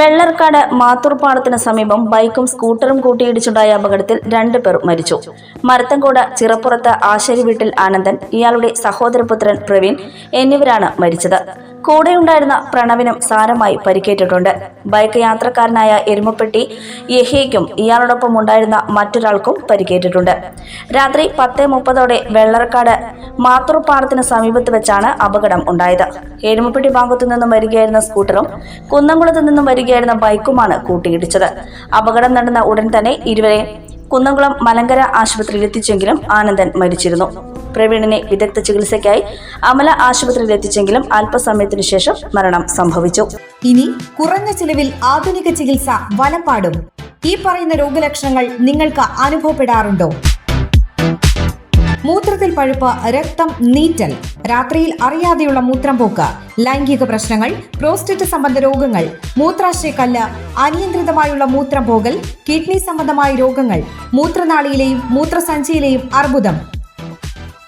വെള്ളർക്കാട് മാത്തൂർപ്പാടത്തിന് സമീപം ബൈക്കും സ്കൂട്ടറും കൂട്ടിയിടിച്ചുണ്ടായ അപകടത്തിൽ രണ്ടുപേർ മരിച്ചു. മരത്തങ്കോട് ചിറപ്പുറത്ത് ആശാരി വീട്ടിൽ ആനന്ദൻ ഇയാളുടെ സഹോദരപുത്രൻ പ്രവീൺ എന്നിവരാണ് മരിച്ചത്. കൂടെയുണ്ടായിരുന്ന പ്രണവിനും സാരമായി പരിക്കേറ്റിട്ടുണ്ട്. ബൈക്ക് യാത്രക്കാരനായ എരുമപ്പെട്ടി യഹേക്കും ഇയാളോടൊപ്പം ഉണ്ടായിരുന്ന മറ്റൊരാൾക്കും പരിക്കേറ്റിട്ടുണ്ട്. രാത്രി പത്ത് മുപ്പതോടെ വെള്ളറക്കാട് മാത്തൂർപ്പാടത്തിന് സമീപത്ത് വെച്ചാണ് അപകടം ഉണ്ടായത്. എരുമപ്പെട്ടി ഭാഗത്തു നിന്നും വരികയായിരുന്ന സ്കൂട്ടറും കുന്നംകുളത്ത് നിന്നും വരികയായിരുന്ന ബൈക്കുമാണ് കൂട്ടിയിടിച്ചത്. അപകടം നടന്ന ഉടൻ തന്നെ ഇരുവരെ കുന്നംകുളം മലങ്കര ആശുപത്രിയിൽ എത്തിച്ചെങ്കിലും ആനന്ദൻ മരിച്ചിരുന്നു. പ്രവീണിനെ വിദഗ്ധ ചികിത്സയ്ക്കായി അമല ആശുപത്രിയിൽ എത്തിച്ചെങ്കിലും അല്പസമയത്തിനു ശേഷം മരണം സംഭവിച്ചു. ഇനി കുറഞ്ഞ ചിലവിൽ ആധുനിക ചികിത്സ വലപ്പാടും ഈ പറയുന്ന രോഗലക്ഷണങ്ങൾ നിങ്ങൾക്ക് അനുഭവപ്പെടാറുണ്ടോ? മൂത്രത്തിൽ പഴുപ്പ് രക്തം നീറ്റൽ. രാത്രിയിൽ അറിയാതെയുള്ള മൂത്രം പോക്ക് ലൈംഗിക പ്രശ്നങ്ങൾ പ്രോസ്റ്റേറ്റ് സംബന്ധ രോഗങ്ങൾ മൂത്രാശയക്കല്ല് അനിയന്ത്രിതമായുള്ള മൂത്രം പോകൽ കിഡ്നി സംബന്ധമായ രോഗങ്ങൾ മൂത്രനാളിയിലെയും മൂത്രസഞ്ചിയിലെയും അർബുദം.